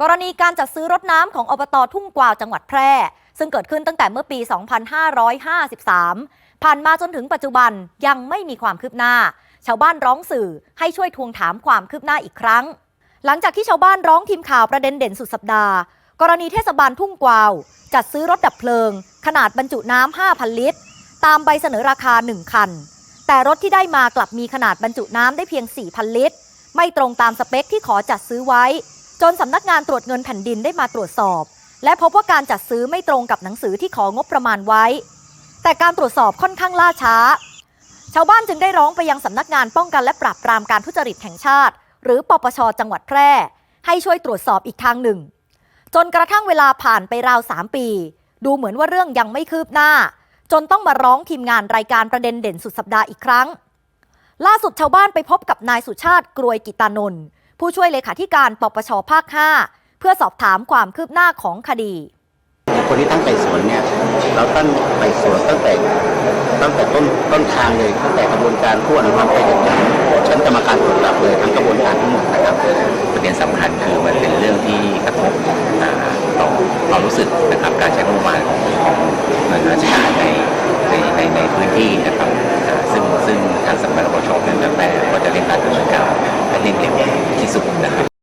กรณีการจัดซื้อรถน้ำของอบตทุ่งกวาวจังหวัดแพร่ ซึ่งเกิดขึ้นตั้งแต่เมื่อปี 2553 ผ่านมาจนถึงปัจจุบันยังไม่มีความคืบหน้า ชาวบ้านร้องสื่อให้ช่วยทวงถามความคืบหน้าอีกครั้ง หลังจากที่ชาวบ้านร้องทีมข่าวประเด็นเด่นสุดสัปดาห์ กรณีเทศบาลทุ่งกวาว จัดซื้อรถดับเพลิง ขนาดบรรจุน้ำ 5,000 ลิตร ตามใบเสนอราคา 1 คัน แต่รถที่ได้มากลับมีขนาดบรรจุน้ำได้เพียง 4,000 ลิตร ไม่ตรงตามสเปคที่ขอจัดซื้อไว้ จนสำนักงานตรวจเงินแผ่นดินได้มาตรวจสอบ และพบว่าการจัดซื้อไม่ตรงกับหนังสือที่ของบประมาณไว้ แต่การตรวจสอบค่อนข้างล่าช้า ชาวบ้านจึงได้ร้องไปยังสำนักงานป้องกันและปราบปรามการทุจริตแห่งชาติ หรือปปชจังหวัดแพร่ ให้ช่วยตรวจสอบอีกทางหนึ่ง จนกระทั่งเวลาผ่านไปราว3ปี ดูเหมือนว่าเรื่องยังไม่คืบหน้า จนต้องมาร้องทีมงานรายการประเด็นเด่นสุดสัปดาห์อีกครั้ง ล่าสุดชาวบ้านไปพบกับนายสุชาติกรวยกิตานนท์ ผู้ช่วยเลขาธิการปปชภาค 5 เพื่อสอบถามความคืบหน้าของคดี คนที่ตั้งไต่สวนเนี่ยเราตั้งไต่สวนตั้งแต่ตั้งแต่ต้นต้นทางเลยตั้งแต่กระบวนการผู้อนคมัติไปจนถึงชั้นกรรมการตรวจสอบเลยทั้งกระบวนการทั้งหมดนะครับประเด็นสำคัญคือมันเป็นเรื่องที่กระทบต่อความรู้สึกนะครับการใช้งบประมาณของหน่วยราชการในในในพื้นที่ สุขนะ